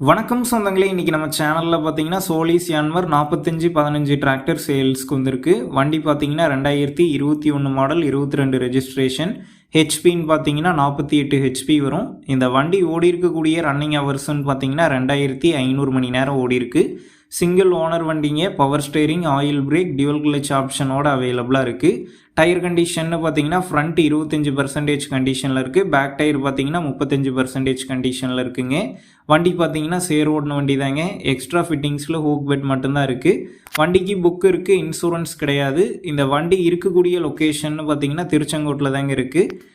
வணக்கம் சொந்தங்களே இன்றைக்கி நம்ம சேனலில் பார்த்தீங்கன்னா சோலிஸ் யான்வர் நாற்பத்தஞ்சு பதினஞ்சு டிராக்டர் சேல்ஸ்க்கு வந்திருக்கு. வண்டி பார்த்தீங்கன்னா ரெண்டாயிரத்தி இருபத்தி ஒன்று மாடல் இருபத்தி ரெண்டு ரெஜிஸ்ட்ரேஷன் ஹெச்பின்னு பார்த்தீங்கன்னா நாற்பத்தி எட்டு ஹெச்பி வரும். இந்த வண்டி ஓடி இருக்கக்கூடிய ரன்னிங் ஹவர்ஸ்ன்னு பார்த்தீங்கன்னா ரெண்டாயிரத்தி ஐநூறு மணி நேரம் ஓடி இருக்குது சிங்கிள் ஓனர் வண்டிங்க power steering oil brake dual clutch ஆப்ஷனோட அவைலபிளாக இருக்குது டயர் கண்டிஷன்னு பார்த்தீங்கன்னா ஃப்ரண்ட் இருபத்தஞ்சி பர்சன்டேஜ் கண்டிஷனில் இருக்குது பேக் டயர் பார்த்தீங்கன்னா முப்பத்தஞ்சு பர்சன்டேஜ் கண்டிஷனில் இருக்குங்க. வண்டி பார்த்தீங்கன்னா சேர் ஓடின வண்டி தாங்க எக்ஸ்ட்ரா ஃபிட்டிங்ஸில் ஹூக் பெட் மட்டும்தான் இருக்குது வண்டிக்கு புக் இருக்குது இன்சூரன்ஸ் கிடையாது. இந்த வண்டி இருக்கக்கூடிய லொக்கேஷன் பார்த்தீங்கன்னா திருச்செங்கோட்டில் தாங்க இருக்குது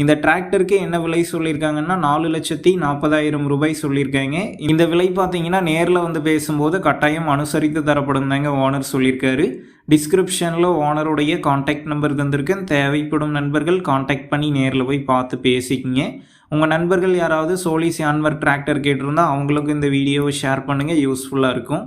இந்த டிராக்டருக்கு என்ன விலை சொல்லியிருக்காங்கன்னா நாலு லட்சத்தி நாற்பதாயிரம் ரூபாய் சொல்லியிருக்காங்க. இந்த விலை பார்த்தீங்கன்னா நேரில் வந்து பேசும்போது கட்டாயம் அனுசரித்து தரப்படும் தாங்க ஓனர் சொல்லியிருக்காரு. டிஸ்கிரிப்ஷனில் ஓனருடைய காண்டாக்ட் நம்பர் தந்திருக்கேன் தேவைப்படும் நண்பர்கள் காண்டாக்ட் பண்ணி நேரில் போய் பார்த்து பேசிக்கிங்க. உங்கள் நண்பர்கள் யாராவது சோலிஸ் யான்வர் டிராக்டர் கேட்டிருந்தால் அவங்களுக்கும் இந்த வீடியோவை ஷேர் பண்ணுங்கள் யூஸ்ஃபுல்லாக இருக்கும்.